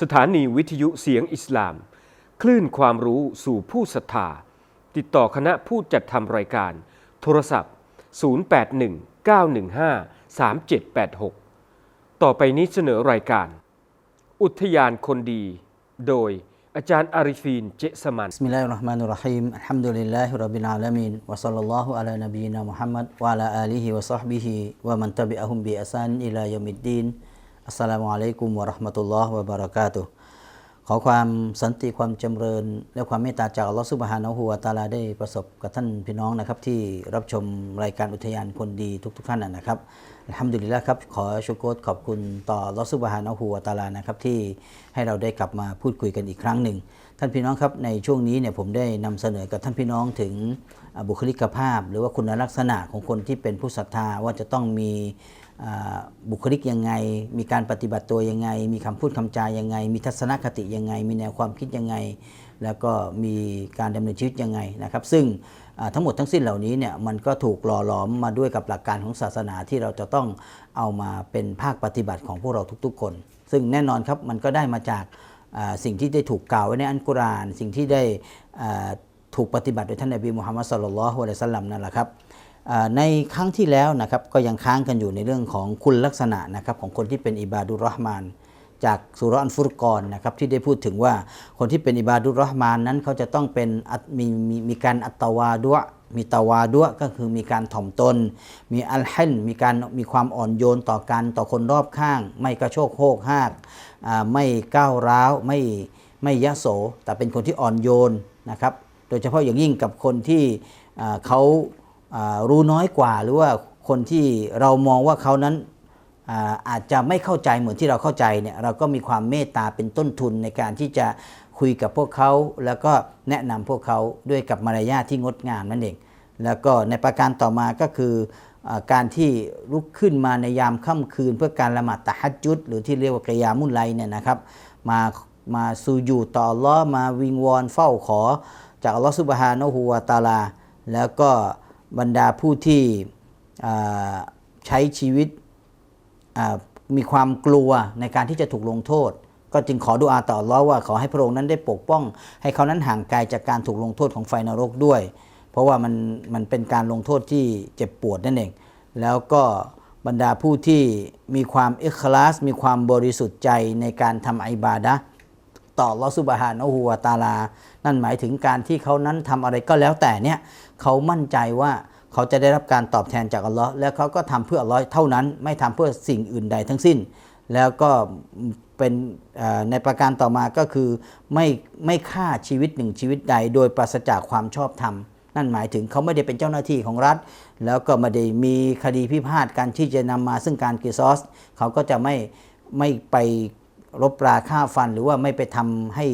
สถานีวิทยุเสียงอิสลาม คลื่นความรู้สู่ผู้ศรัทธา ติดต่อคณะผู้จัดทำรายการ โทรศัพท์ 0819153786 ต่อไปนี้เสนอรายการ อุทยานคนดี โดยอาจารย์อาริฟีนเจสมันบิสมิลลาฮิรเราะห์มานุรเราะฮีมอัลฮัมดุลิลลาฮิร็อบบิลอาลามีนวะศ็อลลัลลอฮุอะลานบีนามุฮัมมัดวะอะลาอาลีฮิวะศ็อฮบิฮิวะมันตะบิอะฮุมบิอิซานอิลายะมิดดีน อัสสลามุอะลัยกุมวะราะห์มะตุลลอฮ์วะบารักาตุขอความสันติความจำเริญ และความเมตตาจากอัลลอฮฺสุบฮานะฮูวาตาลาได้ประสบกับท่านพี่น้องนะครับ ที่รับชมรายการอุทยานคนดีทุก ๆ ท่านนะครับทำดุลิละครับ ขอชกโกตขอบคุณต่อลอสุบฮานะฮูวาตาลานะครับที่ให้เราได้กลับมาพูดคุยกันอีกครั้งหนึ่ง ท่านพี่น้องครับในช่วงนี้เนี่ยผมได้นำเสนอกับท่านพี่น้องถึงบุคลิกภาพ หรือว่าคุณลักษณะของคนที่เป็นผู้ศรัทธาว่าจะต้องมี บุคลิกยังไง มีการปฏิบัติตัวยังไง มีคำพูดคำจายังไง มีทัศนคติยังไง มีแนวความคิดยังไง แล้วก็มีการดำเนินชีวิตยังไงนะครับ ซึ่งทั้งหมดทั้งสิ้นเหล่านี้เนี่ยมันก็ถูกหล่อหลอมมาด้วยกับหลักการของศาสนาที่เราจะต้องเอามาเป็นภาคปฏิบัติของพวกเราทุกๆ คน ซึ่งแน่นอนครับมันก็ได้มาจากสิ่งที่ได้ถูกกล่าวไว้ในอันกุราน สิ่งที่ได้ถูกปฏิบัติโดยท่านนบีมุฮัมมัดสุลลัลฮุอะลัยฮิวะสัลลัมนั่นแหละครับ ในครั้งที่แล้วนะครับก็ยังค้างกันอยู่ในเรื่องของคุณลักษณะนะครับของคนที่เป็นอิบาดุรห์มาน จากสุรอันฟุรกอนนะครับที่ได้พูดถึงว่าคนที่เป็นอิบาดุรห์มานนั้นเขาจะต้องเป็นมีมีมีการอัตตาวาดุวมีตาวาดุวก็คือมีการถ่อมตน มีอัลฮันมีการมีความอ่อนโยนต่อกันต่อคนรอบข้าง ไม่กระโชกโคกหากไม่ก้าวร้าวไม่ไม่ยะโส แต่เป็นคนที่อ่อนโยนนะครับโดยเฉพาะอย่างยิ่งกับคนที่เขา รู้น้อยกว่า หรือว่าคนที่เรามองว่าเขานั้นอาจจะไม่เข้าใจเหมือนที่เราเข้าใจเนี่ยเราก็มีความเมตตาเป็นต้นทุนในการที่จะคุยกับพวกเขา แล้วก็แนะนำพวกเขาด้วยกับมารยาทที่งดงามนั่นเอง แล้วก็ในประการต่อมาก็คืออการที่ลุกขึ้นมาในยามค่ำคืน เพื่อการละหมาดตะฮัจจุด หรือที่เรียกว่ากยามุนไลเนี่ยนะครับมามาสูญูต่ออัลลอมาวิงวอนเฝ้าขอ จากอัลลอฮ์ซุบฮานะฮูวาตาลา แล้วก็ บรรดาผู้ที่ใช้ชีวิตมีความกลัวในการที่จะถูกลงโทษ ก็จึงขอดุอาต่ออัลเลอว่าขอให้พระองค์นั้นได้ปกป้อง ให้เขานั้นห่างไกลจากการถูกลงโทษของไฟนรกด้วย เพราะว่ามันมันเป็นการลงโทษที่เจ็บปวดนั่นเอง แล้วก็บรรดาผู้ที่มีความเอิคลาส มีความบริสุทธิ์ใจในการทำอิบาดะต่ออัลอฮฺซุบฮานะฮูวตาลา นั่นหมายถึงการที่เขานั้นทำอะไรก็แล้วแต่เนี่ย เขามั่นใจว่าเขาจะได้รับการตอบแทนจากอัลลอฮ์แล้วเขาก็ทำเพื่ออัลลอฮ์เท่านั้น ไม่ทำเพื่อสิ่งอื่นใดทั้งสิ้น แล้วก็เป็นในประการต่อมาก็คือไม่ไม่ฆ่าชีวิตหนึ่งชีวิตใด โดยปราศจากความชอบธรรมนั่นหมายถึงเขาไม่ได้เป็นเจ้าหน้าที่ของรัฐ แล้วก็ไม่ได้มีคดีพิพาทการที่จะนำมาซึ่งการกิซอส เขาก็จะไม่ไม่ไปรบราฆ่าฟัน หรือว่าไม่ไปทำให้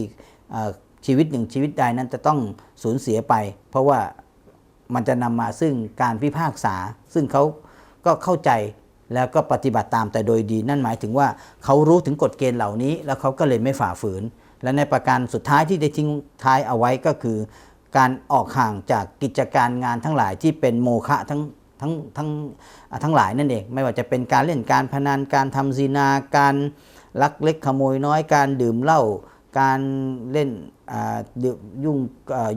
ชีวิตหนึ่งชีวิตใดนั้นจะต้องสูญเสียไป เพราะว่า มันจะนำมาซึ่งการพิพากษา ซึ่งเขาก็เข้าใจแล้วก็ปฏิบัติตามแต่โดยดี นั่นหมายถึงว่าเขารู้ถึงกฎเกณฑ์เหล่านี้ แล้วเขาก็เลยไม่ฝ่าฝืน และในประการสุดท้ายที่ได้ทิ้งท้ายเอาไว้ก็คือ การออกห่างจากกิจการงานทั้งหลายที่เป็นโมฆะทั้งทั้งทั้งทั้งหลายนั่นเอง ไม่ว่าจะเป็นการเล่นการพนันการทำซีนาการลักเล็กขโมยน้อยการดื่มเหล้าการเล่น ยุ่ง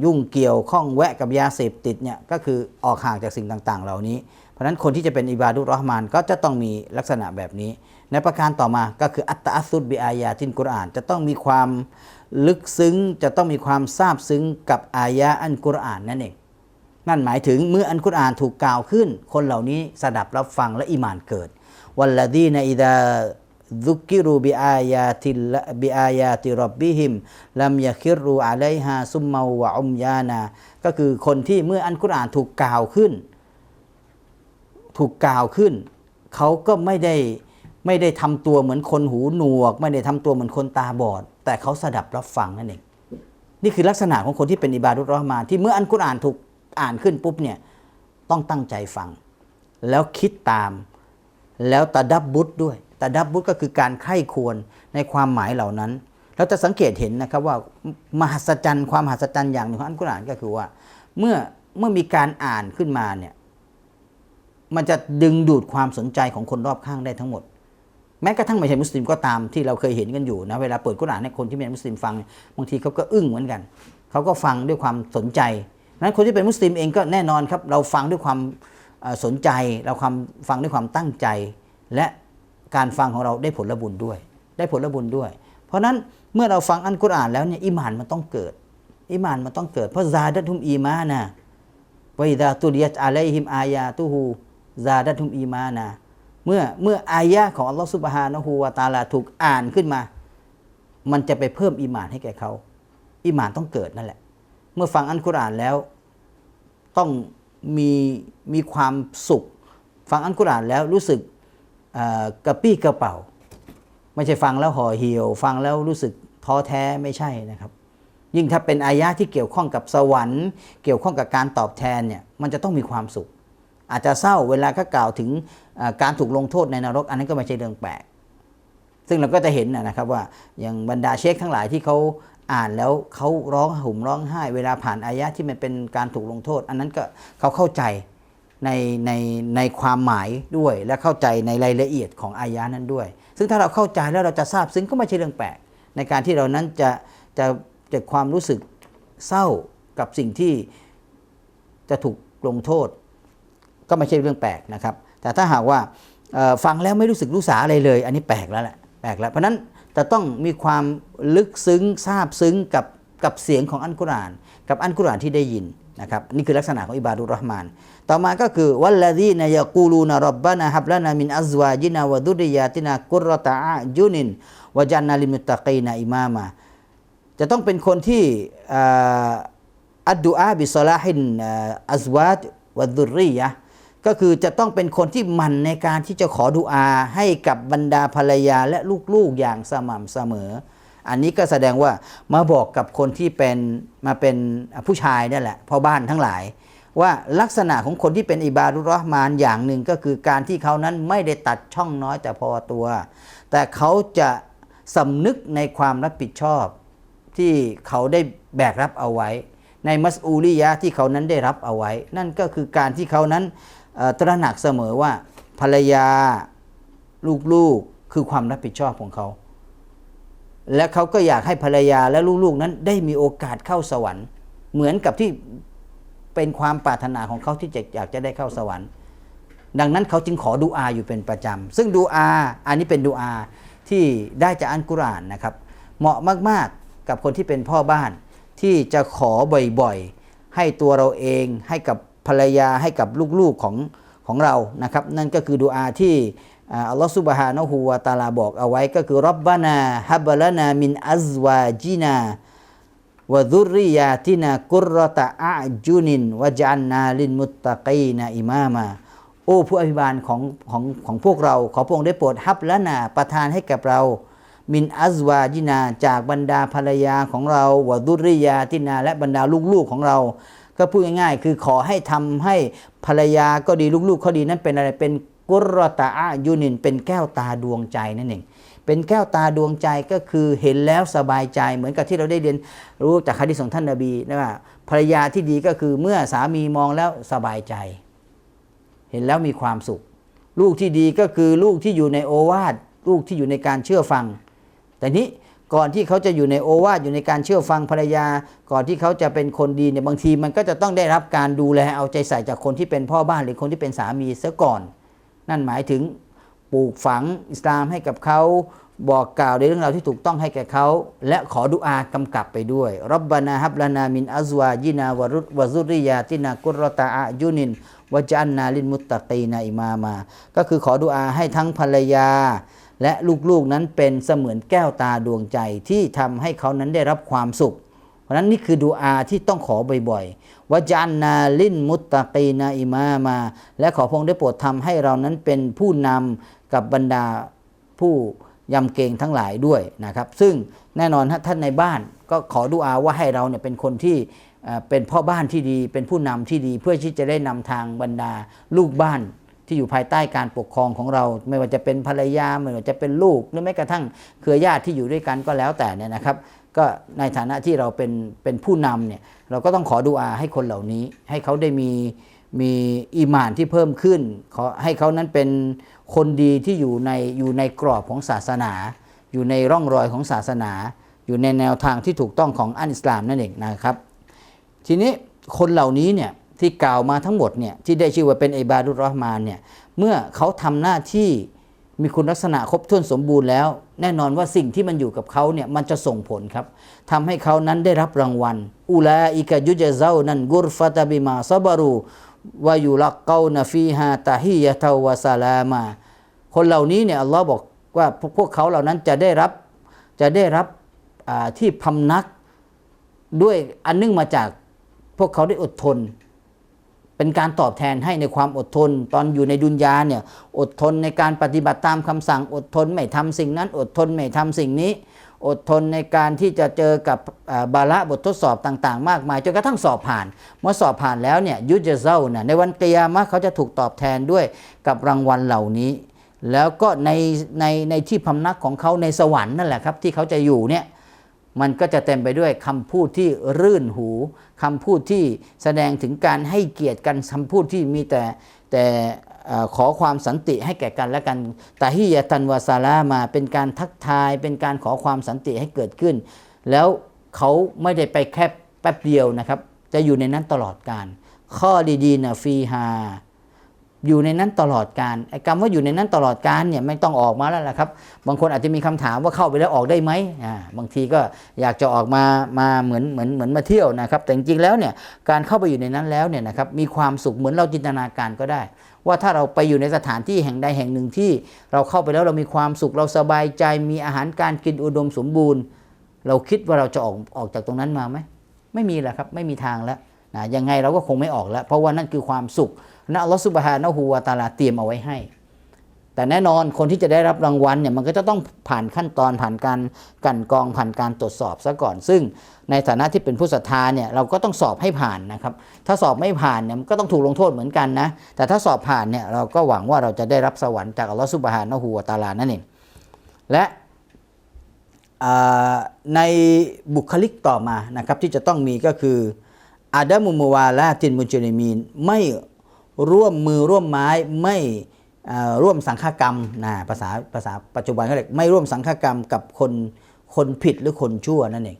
ยุ่งเกี่ยวข้องแวะกับยาเสพติดเนี่ยก็คือออกห่างจากสิ่งต่างๆ เหล่านี้ เพราะฉะนั้นคนที่จะเป็นอิบาดุรเราะห์มานก็จะต้องมีลักษณะแบบนี้ ในประการต่อมาก็คืออัตตะสุดบิอายาตินกุรอาน จะต้องมีความลึกซึ้ง จะต้องมีความซาบซึ้งกับอายะอันกุรอานนั่นเองนั่นหมายถึงเมื่ออันกุรอานถูกกล่าวขึ้น คนเหล่านี้สดับรับฟังและอิมานเกิดวัลลดีนอิดา ซุกิรูบิอายาติลบิอายาติรบบิฮิมลัมยะคิรูอะลัยฮาซุมมาวะอุมยานา ก็คือคนที่เมื่ออันกุรอานถูกกล่าวขึ้น ถูกกล่าวขึ้น เขาก็ไม่ได้ไม่ได้ทำตัวเหมือนคนหูหนวก ไม่ได้ทำตัวเหมือนคนตาบอด แต่เขาสดับรับฟังนั่นเองนี่คือลักษณะของคนที่เป็นอิบาดุรเระห์มานที่เมื่ออันกุรอานถูกอ่านขึ้นปุ๊บเนี่ยต้องตั้งใจฟัง แล้วคิดตาม แล้วตะดับบุตรด้วย ตะดับบุตก็คือการไข้ควรในความหมายเหล่านั้น เราจะสังเกตเห็นนะครับว่ามหัศจรรย์ความมหัศจรรย์อย่างหนึ่งของอันกุรอานก็คือว่า เมื่อเมื่อมีการอ่านขึ้นมาเนี่ยมันจะดึงดูดความสนใจของคนรอบข้างได้ทั้งหมด แม้กระทั่งไม่ใช่มุสลิมก็ตามที่เราเคยเห็นกันอยู่นะเวลาเปิดกุรอานให้คนที่ไม่ใช่มุสลิมฟังบางทีเขาก็อึ้งเหมือนกันเขาก็ฟังด้วยความสนใจนั้นคนที่เป็นมุสลิมเองก็แน่นอนครับ เราฟังด้วยความสนใจ เราความฟังด้วยความตั้งใจ และ การฟังของเราได้ผลบุญด้วย ได้ผลบุญด้วย เพราะฉะนั้นเมื่อเราฟังอันกุรอานแล้วเนี่ยอิมานมันต้องเกิด อิมานมันต้องเกิดเพราะซาดัตุมอีมานะวะอิดาตุลิยัตอะลัยฮิมอายาตุฮูซาดัตุมอีมานาเมื่อเมื่ออายะของอัลลอฮฺซุบฮานะฮูวะตาลาถูกอ่านขึ้นมา มันจะไปเพิ่มอีหมานให้แก่เขาอีหมานต้องเกิดนั่นแหละ เมื่อฟังอันกุรอานแล้ว ต้องมีมีความสุข ฟังอันกุรอานแล้วรู้สึก กระปี้กระเป๋า ไม่ใช่ฟังแล้วห่อเหี่ยว ฟังแล้วรู้สึกท้อแท้ไม่ใช่นะครับ ยิ่งถ้าเป็นอายะที่เกี่ยวข้องกับสวรรค์ เกี่ยวข้องกับการตอบแทนเนี่ยมันจะต้องมีความสุข อาจจะเศร้าเวลาเขากล่าวถึงการถูกลงโทษในนรก อันนั้นก็ไม่ใช่เรื่องแปลกซึ่งเราก็จะเห็นนะนะครับว่าอย่างบรรดาเชคทั้งหลายที่เขาอ่านแล้วเขาร้องห่มร้องไห้ เวลาผ่านอายะที่มันเป็นการถูกลงโทษ อันนั้นก็เขาเข้าใจ ในในในความหมายด้วย และเข้าใจในรายละเอียดของอายะนั้นด้วย ซึ่งถ้าเราเข้าใจแล้วเราจะทราบซึ้งก็ไม่ใช่เรื่องแปลก ในการที่เรานั้นจะจะจะความรู้สึกเศร้ากับสิ่งที่จะถูกลงโทษ ก็ไม่ใช่เรื่องแปลกนะครับ แต่ถ้าหากว่าฟังแล้วไม่รู้สึกรู้สาอะไรเลย อันนี้แปลกแล้วแหละแปลกแล้วเพราะนั้นจะต้องมีความลึกซึ้งซาบซึ้งกับกับเสียงของอันกุรอาน กับอันกุรอานที่ได้ยิน นะครับนี่คือลักษณะของอิบาดุรเราะห์มาน ต่อมาก็คือวัลลดีนยะกูลูนรับบานะฮับลานามินอัซวาจินาวะดุริยาตินากุรรตะอาจุนินวะจันนาลิมุตตะกีนาอิมามาจะต้องเป็นคนที่อัดดูอาบิสลาฮินอัซวาจวัดดุริยะก็คือจะต้องเป็นคนที่หมันในการที่จะขอดุอาให้กับบรรดาภรรยาและลูกๆอย่างสม่ำเสมอ อันนี้ก็แสดงว่ามาบอกกับคนที่เป็นมาเป็นผู้ชายนั่นแหละพ่อบ้านทั้งหลาย ว่าลักษณะของคนที่เป็นอิบาดุรห์มานอย่างหนึ่งก็คือการที่เขานั้นไม่ได้ตัดช่องน้อยแต่พอตัว แต่เขาจะสำนึกในความรับผิดชอบที่เขาได้แบกรับเอาไว้ ในมัสอูลียะที่เขานั้นได้รับเอาไว้ นั่นก็คือการที่เขานั้นตระหนักเสมอว่าภรรยาลูกๆคือความรับผิดชอบของเขา และเขาก็อยากให้ภรรยาและลูกๆนั้นได้มีโอกาสเข้าสวรรค์ เหมือนกับที่เป็นความปรารถนาของเขาที่จะอยากจะได้เข้าสวรรค์ ดังนั้นเขาจึงขอดูอาอยู่เป็นประจำ ซึ่งดูอาอันนี้เป็นดูอาที่ได้จากอันกุรอานนะครับ เหมาะมากๆกับคนที่เป็นพ่อบ้านที่จะขอบ่อยๆ ให้ตัวเราเองให้กับภรรยาให้กับลูกๆของของเรานะครับ นั่นก็คือดูอาที่ อัลลอฮฺซุบฮานะฮูวะตาลาบอกเอาไว้ก็คือรับบานาฮับบลานามินอัซวาจินาวะซุริยาตินากุรตะอาจุนินวะจันนาลินมุตตะกีนาอิมามาโอ้ผู้อภิบาลของของของพวกเรา ขอพระองค์ได้โปรดฮับละนาประทานให้กับเรา มินอัซวาจินาจากบรรดาภรรยาของเราวะดุริยาตินาและบรรดาลูกๆของเราก็พูดง่ายๆ คือขอให้ทำให้ภรรยาก็ดีลูกๆเขาดีนั้นเป็นอะไรเป็น กุรตะอายุนินเป็นแก้วตาดวงใจนั่นเองเป็นแก้วตาดวงใจก็คือเห็นแล้วสบายใจเหมือนกับที่เราได้เรียนรู้จากคดีของท่านนบีนะว่าภรรยาที่ดีก็คือเมื่อสามีมองแล้วสบายใจ เห็นแล้วมีความสุข ลูกที่ดีก็คือลูกที่อยู่ในโอวาทลูกที่อยู่ในการเชื่อฟัง แต่นี้ก่อนที่เขาจะอยู่ในโอวาทอยู่ในการเชื่อฟังภรรยา ก่อนที่เขาจะเป็นคนดีเนี่ยบางทีมันก็จะต้องได้รับการดูแลเอาใจใส่จากคนที่เป็นพ่อบ้านหรือคนที่เป็นสามีเสียก่อน นั่นหมายถึงปลูกฝังอิสลามให้กับเขาบอกกล่าวในเรื่องราวที่ถูกต้องให้แก่เขา และขอดุอากำกับไปด้วยรับบานาฮับลานามินอัซวาจินาวรุตวซุริยาตินากุรตะอายุนินวจันนาลินมุตตะกีนาอิมามา ก็คือขอดุอาให้ทั้งภรรยา และลูกๆนั้นเป็นเสมือนแก้วตาดวงใจที่ทำให้เขานั้นได้รับความสุข เพราะนั้นนี่คือดูอาที่ต้องขอบ่อยๆวจันนาลินมุตตะกีนาอิมามา และขอพระองค์ได้โปรดทำให้เรานั้นเป็นผู้นำกับบรรดาผู้ยำเกรงทั้งหลายด้วยนะครับ ซึ่งแน่นอนท่านในบ้านก็ขอดุอาว่าให้เราเนี่ยเป็นคนที่เอ่อเป็นพ่อบ้านที่ดี เป็นผู้นำที่ดี เพื่อที่จะได้นำทางบรรดาลูกบ้านที่อยู่ภายใต้การปกครองของเรา ไม่ว่าจะเป็นภรรยาไม่ว่าจะเป็นลูกหรือแม้กระทั่งเครือญาติที่อยู่ด้วยกันก็แล้วแต่เนี่ยนะครับ ก็ในฐานะที่เราเป็นเป็นผู้นำเนี่ยเราก็ต้องขอดุอาให้คนเหล่านี้ ให้เขาได้มีมีอีมานที่เพิ่มขึ้นขอให้เขานั้นเป็นคนดีที่อยู่ในอยู่ในกรอบของศาสนา อยู่ในร่องรอยของศาสนา อยู่ในแนวทางที่ถูกต้องของอันอิสลามนั่นเองนะครับ ทีนี้คนเหล่านี้เนี่ยที่กล่าวมาทั้งหมดเนี่ยที่ได้ชื่อว่าเป็นอิบาดุรรห์มานเนี่ยเมื่อเขาทำหน้าที่ มีคุณลักษณะครบถ้วนสมบูรณ์แล้ว แน่นอนว่าสิ่งที่มันอยู่กับเขาเนี่ยมันจะส่งผลครับทำให้เขานั้นได้รับรางวัลอุลาอิกะยุจเซานันกุรฟะตะบิมาซะบารูวายุลักเกานะฟีฮาตาฮิยะตาวะซาลามาคนเหล่านี้เนี่ยอัลลอฮ์บอกว่าพวกพวกเขาเหล่านั้นจะได้รับจะได้รับที่พำนักด้วยอันนึงมาจากพวกเขาได้อดทน เป็นการตอบแทนให้ในความอดทน ตอนอยู่ในดุนยาเนี่ยอดทนในการปฏิบัติตามคำสั่งอดทนไม่ทำสิ่งนั้น อดทนไม่ทำสิ่งนี้ อดทนในการที่จะเจอกับบาละบททดสอบต่างๆ มากมายจนกระทั่งสอบผ่าน เมื่อสอบผ่านแล้วเนี่ยยุจเจ้าน่ะในวันเกียมะเขาจะถูกตอบแทนด้วยกับรางวัลเหล่านี้ แล้วก็ในในในที่พำนักของเขาในสวรรค์นั่นแหละครับที่เขาจะอยู่เนี่ย มันก็จะเต็มไปด้วยคำพูดที่รื่นหูคำพูดที่แสดงถึงการให้เกียรติกันคำพูดที่มีแต่แต่ขอความสันติให้แก่กันและกันตาฮิยะตันวาซาลามาเป็นการทักทาย เป็นการขอความสันติให้เกิดขึ้น แล้วเขาไม่ได้ไปแค่แป๊บเดียวนะครับ จะอยู่ในนั้นตลอดการข้อดีๆนะฟีฮา อยู่ในนั้นตลอดการไอ้คำว่าอยู่ในนั้นตลอดการเนี่ยไม่ต้องออกมาแล้วล่ะครับ บางคนอาจจะมีคำถามว่าเข้าไปแล้วออกได้ไหมอ่าบางทีก็อยากจะออกมามาเหมือนเหมือนเหมือนมาเที่ยวนะครับ แต่จริงๆแล้วเนี่ยการเข้าไปอยู่ในนั้นแล้วเนี่ยนะครับมีความสุขเหมือนเราจินตนาการก็ได้ ว่าถ้าเราไปอยู่ในสถานที่แห่งใดแห่งหนึ่งที่ เราเข้าไปแล้วเรามีความสุขเราสบายใจ มีอาหารการกินอุดมสมบูรณ์ เราคิดว่าเราจะออกออกจากตรงนั้นมาไหมไม่มีแล้วครับไม่มีทางแล้วนะยังไงเราก็คงไม่ออกแล้ว เพราะว่านั่นคือความสุข นะอัลลอฮฺสุบฮานะฮูวาตาลาเตรียมเอาไว้ให้ แต่แน่นอนคนที่จะได้รับรางวัลเนี่ยมันก็จะต้องผ่านขั้นตอนผ่านการกันกองผ่านการตรวจสอบซะก่อน ซึ่งในฐานะที่เป็นผู้ศรัทธาเนี่ยเราก็ต้องสอบให้ผ่านนะครับ ถ้าสอบไม่ผ่านเนี่ยก็ต้องถูกลงโทษเหมือนกันนะ แต่ถ้าสอบผ่านเนี่ยเราก็หวังว่าเราจะได้รับสวรรค์จากอัลลอฮฺสุบฮานะฮูวาตาลานั่นเองและในบุคลิกต่อมานะครับที่จะต้องมีก็คืออาดามุมวาลาตินมุจริมีนไม่ ร่วมมือร่วมไม้ไม่ร่วมสังฆกรรมนะภาษาภาษาปัจจุบันเขาเรียกไม่ร่วมสังฆกรรมกับคนคนผิดหรือคนชั่วนั่นเอง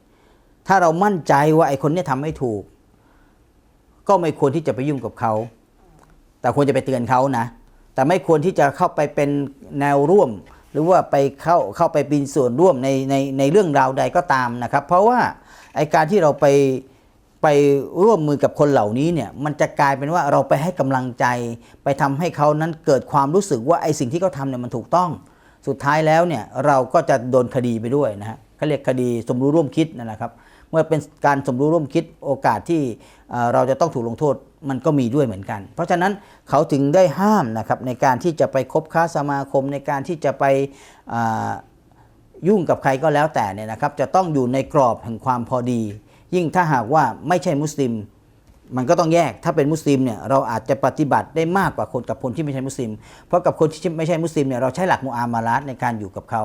ถ้าเรามั่นใจว่าไอ้คนนี้ทำไม่ถูก ก็ไม่ควรที่จะไปยุ่งกับเขา แต่ควรจะไปเตือนเขานะ แต่ไม่ควรที่จะเข้าไปเป็นแนวร่วม หรือว่าไปเข้าเข้าไปเป็นส่วนร่วมในในในเรื่องราวใดก็ตามนะครับ เพราะว่าไอการที่เราไป ไปร่วมมือกับคนเหล่านี้เนี่ยมันจะกลายเป็นว่าเราไปให้กำลังใจ ไปทำให้เขานั้นเกิดความรู้สึกว่าไอ้สิ่งที่เขาทำเนี่ยมันถูกต้อง สุดท้ายแล้วเนี่ยเราก็จะโดนคดีไปด้วยนะฮะเขาเรียกคดีสมรู้ร่วมคิดนั่นแหละครับเมื่อเป็นการสมรู้ร่วมคิดโอกาสที่เราจะต้องถูกลงโทษมันก็มีด้วยเหมือนกัน เพราะฉะนั้นเขาถึงได้ห้ามนะครับในการที่จะไปคบค้าสมาคมในการที่จะไปยุ่งกับใครก็แล้วแต่เนี่ยนะครับจะต้องอยู่ในกรอบแห่งความพอดี ยิ่งถ้าหากว่าไม่ใช่มุสลิม มันก็ต้องแยกถ้าเป็นมุสลิมเนี่ยเราอาจจะปฏิบัติได้มากกว่าคนกับคนที่ไม่ใช่มุสลิม เพราะกับคนที่ไม่ใช่มุสลิมเนี่ยเราใช้หลักมุอามาลาตในการอยู่กับเขา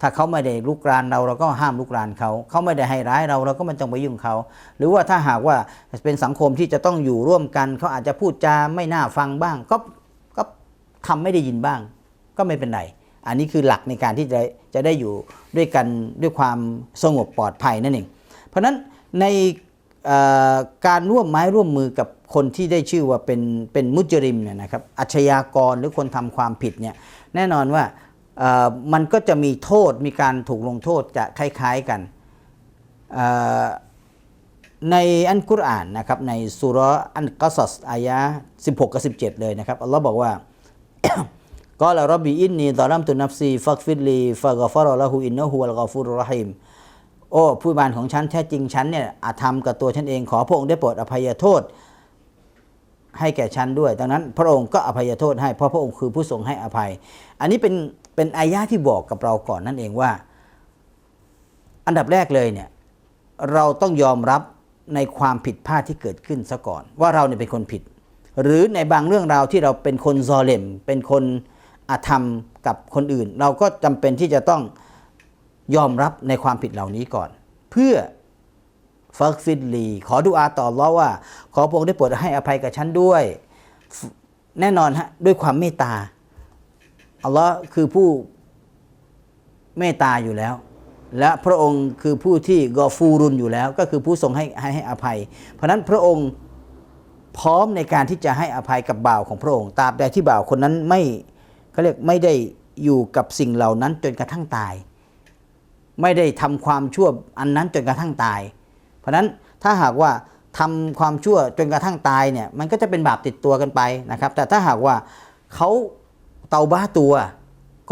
ถ้าเขาไม่ได้ลุกรานเราเราก็ห้ามลุกรานเขาเขาไม่ได้ให้ร้ายเราเราก็ไม่ต้องไปยุ่งเขา หรือว่าถ้าหากว่าเป็นสังคมที่จะต้องอยู่ร่วมกันเขาอาจจะพูดจาไม่น่าฟังบ้าง ก็ก็ทำไม่ได้ยินบ้าง ก็ไม่เป็นไรอันนี้คือหลักในการที่จะจะได้อยู่ด้วยกันด้วยความสงบปลอดภัยนั่นเองเพราะฉะนั้น ในการร่วมไม้ร่วมมือกับคนที่ได้ชื่อว่าเป็นเป็นมุจริมเนี่ยนะครับอาชญากรหรือคนทำความผิดเนี่ยแน่นอนว่ามันก็จะมีโทษมีการถูกลงโทษจะคล้ายๆกันในอันกุรอานนะครับในสุรอันกัสสอายะ16 กับ 17 เลยนะครับอัลลอฮ์บอกว่าก็ละรับบีอินนีตอลัมตุนัฟซีฟักฟิดลีฟะกฟารอละหูอินนะฮูวัลกอฟูรุรรหิม โอ้ผู้บานของฉันแท้จริงฉันเนี่ยอาจทำกับตัวฉันเองขอพระองค์ได้โปรดอภัยโทษ ให้แก่ฉันด้วย ดังนั้นพระองค์ก็อภัยโทษให้เพราะพระองค์คือผู้ทรงให้อภัย อันนี้เป็นเป็นอายะที่บอกกับเราก่อนนั่นเองว่า อันดับแรกเลยเนี่ยเราต้องยอมรับในความผิดพลาดที่เกิดขึ้นซะก่อน ว่าเราเนี่ยเป็นคนผิด หรือในบางเรื่องราวที่เราเป็นคนซอเลมเป็นคนอาธรรมกับคนอื่น เราก็จำเป็นที่จะต้อง ยอมรับในความผิดเหล่านี้ก่อน เพื่อฟักฟิดลีขอดุอาต่ออัลเลอว่า ขอพระองค์ได้โปรดให้อภัยกับฉันด้วย แน่นอนฮะด้วยความเมตตาอัลลอฮ์คือผู้เมตตาอยู่แล้ว และพระองค์คือผู้ที่กอฟูรุนอยู่แล้ว ก็คือผู้ทรงให้ให้ให้อภัย เพราะฉะนั้นพระองค์พร้อมในการที่จะให้อภัยกับบ่าวของพระองค์ตราบใดที่บ่าวคนนั้นไม่เขาเรียกไม่ได้อยู่กับสิ่งเหล่านั้นจนกระทั่งตาย ไม่ได้ทำความชั่วอันนั้นจนกระทั่งตาย เพราะฉะนั้นถ้าหากว่าทำความชั่วจนกระทั่งตายเนี่ยมันก็จะเป็นบาปติดตัวกันไปนะครับ แต่ถ้าหากว่าเขาเตาบ้าตัว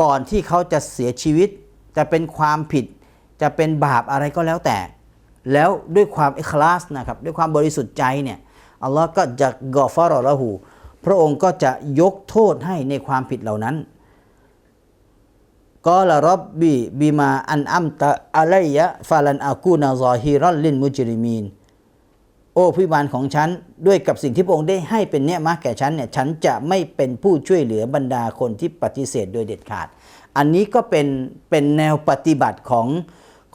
ก่อนที่เขาจะเสียชีวิต จะเป็นความผิด จะเป็นบาปอะไรก็แล้วแต่ แล้วด้วยความเอิคลาสนะครับด้วยความบริสุทธิ์ใจเนี่ยอัลลอฮ์ก็จะกอฟารอละหูพระองค์ก็จะยกโทษให้ในความผิดเหล่านั้น กอลรับบีบิมาอันอัมตะอะลัยยะฟาลันอากูนาซอฮิรัลลินมุจริมีน โอ้พิบาลของฉัน ด้วยกับสิ่งที่พระองค์ได้ให้เป็นเนี่ยมาแก่ฉันเนี่ยฉันจะไม่เป็นผู้ช่วยเหลือบรรดาคนที่ปฏิเสธโดยเด็ดขาด อันนี้ก็เป็นเป็นแนวปฏิบัติของ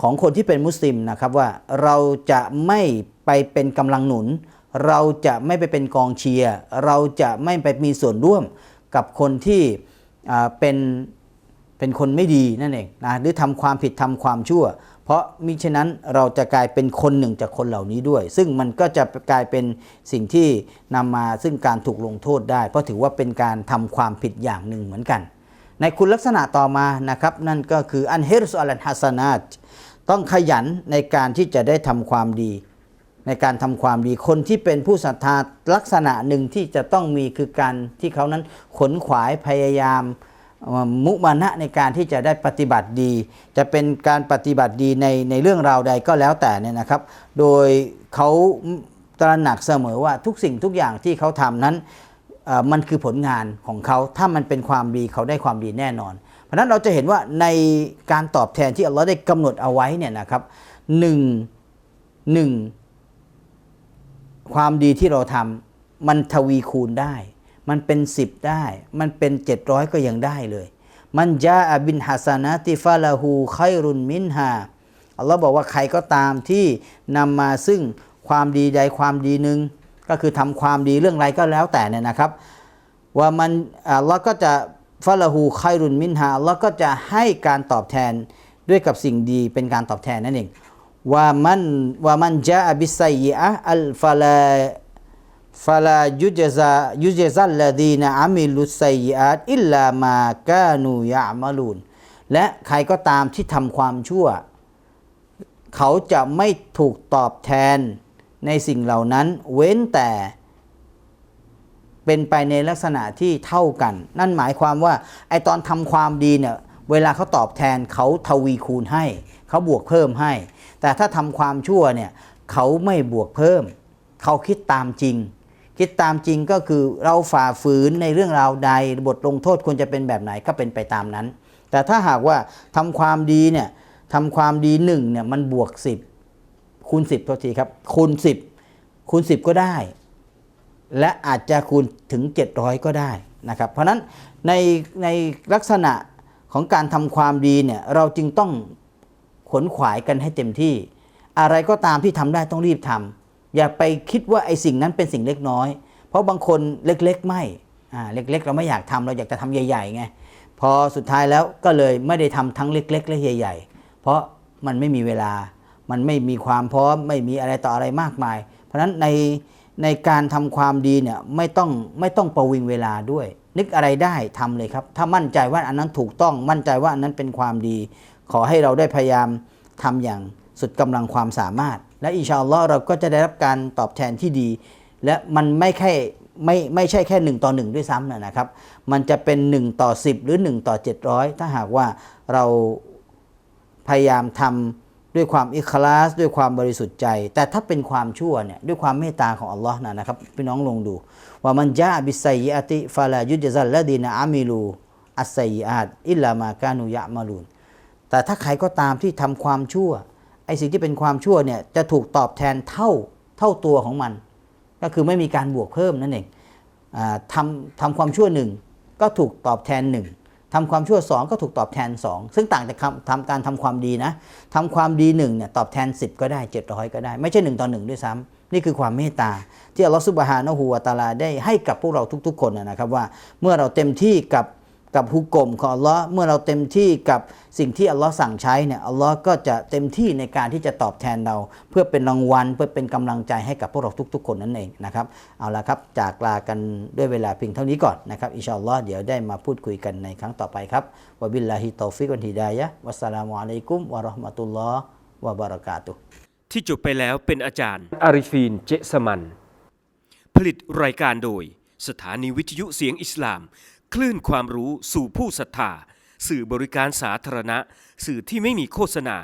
ของคนที่เป็นมุสลิมนะครับว่าเราจะไม่ไปเป็นกำลังหนุน เราจะไม่ไปเป็นกองเชียร์เราจะไม่ไปมีส่วนร่วมกับคนที่อ่าเป็น เป็นคนไม่ดีนั่นเองนะหรือทำความผิดทำความชั่ว เพราะมิฉะนั้นเราจะกลายเป็นคนหนึ่งจากคนเหล่านี้ด้วย ซึ่งมันก็จะกลายเป็นสิ่งที่นำมาซึ่งการถูกลงโทษได้ เพราะถือว่าเป็นการทำความผิดอย่างหนึ่งเหมือนกัน ในคุณลักษณะต่อมานะครับนั่นก็คืออันเฮรสุอัลฮัสนาตต้องขยันในการที่จะได้ทำความดีในการทำความดีคนที่เป็นผู้ศรัทธาลักษณะหนึ่งที่จะต้องมีคือการที่เขานั้นขนขวายพยายาม มุมานะในการที่จะได้ปฏิบัติดี จะเป็นการปฏิบัติดีในในเรื่องราวใดก็แล้วแต่เนี่ยนะครับ โดยเขาตระหนักเสมอว่าทุกสิ่งทุกอย่างที่เขาทำนั้นมันคือผลงานของเขา ถ้ามันเป็นความดีเขาได้ความดีแน่นอน เพราะฉะนั้นเราจะเห็นว่าในการตอบแทนที่อัลลอฮ์ได้กำหนดเอาไว้เนี่ยนะครับหนึ่งหนึ่งความดีที่เราทำมันทวีคูณได้ มันเป็นสิบได้ มันเป็นเจ็ดร้อยก็ยังได้เลย มันจาอบินฮัสนาติฟาลาหูไครุนมินฮาอัลลอฮ์บอกว่าใครก็ตามที่นำมาซึ่งความดีใดความดีหนึ่งก็คือทำความดีเรื่องอะไรก็แล้วแต่เนี่ยนะครับ ว่ามันอัลลอฮ์ก็จะฟาลาหูไครุนมินฮาอัลลอฮ์ก็จะให้การตอบแทนด้วยกับสิ่งดีเป็นการตอบแทนนั่นเองว่ามันว่ามันจาบิสัยอะอัลฟาลา ฟาลายุจซายุจซัลลดีนะอามิลุสัยอาตอิลลามากานูยามาลูนและใครก็ตามที่ทำความชั่ว เขาจะไม่ถูกตอบแทนในสิ่งเหล่านั้น เว้นแต่ เป็นไปในลักษณะที่เท่ากัน นั่นหมายความว่าไอตอนทำความดีเนี่ยเวลาเขาตอบแทนเขาทวีคูณให้ เขาบวกเพิ่มให้ แต่ถ้าทำความชั่วเนี่ยเขาไม่บวกเพิ่ม เขาคิดตามจริง คิดตามจริงก็คือเราฝ่าฝืนในเรื่องราวใดบทลงโทษควรจะเป็นแบบไหนก็เป็นไปตามนั้น แต่ถ้าหากว่าทำความดีเนี่ยทำความดีหนึ่งเนี่ยมันบวก 10คูณ10โทษทีครับคูณ10คูณ10 ก็ได้ และอาจจะคูณถึง 700 ก็ได้นะครับ เพราะนั้นในในลักษณะของการทำความดีเนี่ยเราจึงต้องขนขวายกันให้เต็มที่ อะไรก็ตามที่ทำได้ต้องรีบทำ อย่าไปคิดว่าไอ้สิ่งนั้นเป็นสิ่งเล็กน้อย เพราะบางคนเล็กๆไม่อ่าเล็กๆ เราไม่อยากทำเราอยากจะทำใหญ่ๆไงพอสุดท้ายแล้วก็เลยไม่ได้ทำทั้งเล็ก ๆ และใหญ่ ๆ เพราะมันไม่มีเวลา มันไม่มีความพร้อมไม่มีอะไรต่ออะไรมากมาย เพราะฉะนั้นในในการทำความดีเนี่ยไม่ต้องไม่ต้องประวิงเวลาด้วย นึกอะไรได้ทำเลยครับ ถ้ามั่นใจว่าอันนั้นถูกต้องมั่นใจว่าอันนั้นเป็นความดี ขอให้เราได้พยายามทำอย่าง สุดกำลังความสามารถ และอินชาอัลลอฮ์เราก็จะได้รับการตอบแทนที่ดี และมันไม่แค่ไม่ไม่ใช่แค่ 1 ต่อ 1 ด้วยซ้ำนะครับ มันจะเป็น 1 ต่อ 10 หรือ 1 ต่อ 700 ถ้าหากว่าเราพยายามทำด้วยความอิคลาส ด้วยความบริสุทธิ์ใจ แต่ถ้าเป็นความชั่วเนี่ยด้วยความเมตตาของอัลลอฮ์นะนะครับพี่น้องลองดูว่ามันจาบิสัยอาติฟาลายุจซัลละดีนอามิลูอัสไซอาตอิลลามากานุยะมาลูนแต่ถ้าใครก็ตามที่ทำความชั่ว อ้สิ่งที่เป็นความชั่วเนี่ยจะถูกตอบแทนเท่าเท่าตัวของมัน ก็คือไม่มีการบวกเพิ่มนั่นเองอทำทำความชั่วหนึ่งก็ถูกตอบแทนหนึ่งทำความชั่วสองก็ถูกตอบแทนสองซึ่งต่างจากทำการทำความดีนะทำความดีหนึ่งเนี่ยตอบแทน 10 ก็ได้ 700 ก็ได้ ไม่ใช่ 1ต่อ1ด้วยซ้ำนี่คือความเมตตา ที่อัลลอฮฺซุบฮานะฮูวะตาลาได้ให้กับพวกเราทุกๆ คนนะครับว่าเมื่อเราเต็มที่กับ กับฮุกกลมของอัลลอฮ์เมื่อเราเต็มที่กับสิ่งที่อัลลอฮ์สั่งใช้เนี่ยอัลลอฮ์ก็จะเต็มที่ในการที่จะตอบแทนเรา เพื่อเป็นรางวัลเพื่อเป็นกำลังใจให้กับพวกเราทุก ๆ คนนั่นเองนะครับเอาละครับจากลากันด้วยเวลาเพียงเท่านี้ก่อนนะครับอินชาอัลลอฮ์เดี๋ยวได้มาพูดคุยกันในครั้งต่อไปครับวะบิลลาฮิตอฟิกวันฮิดายะฮ์วัสสลามุอะลัยกุมวะเราะห์มะตุลลอฮ์วะบะเราะกาตุฮ์ที่จบไปแล้วเป็นอาจารย์อาริฟีนเจสมัน ผลิตรายการโดย สถานีวิทยุเสียงอิสลาม คลื่นความรู้สู่ผู้ศรัทธา สื่อบริการสาธารณะ สื่อที่ไม่มีโฆษณา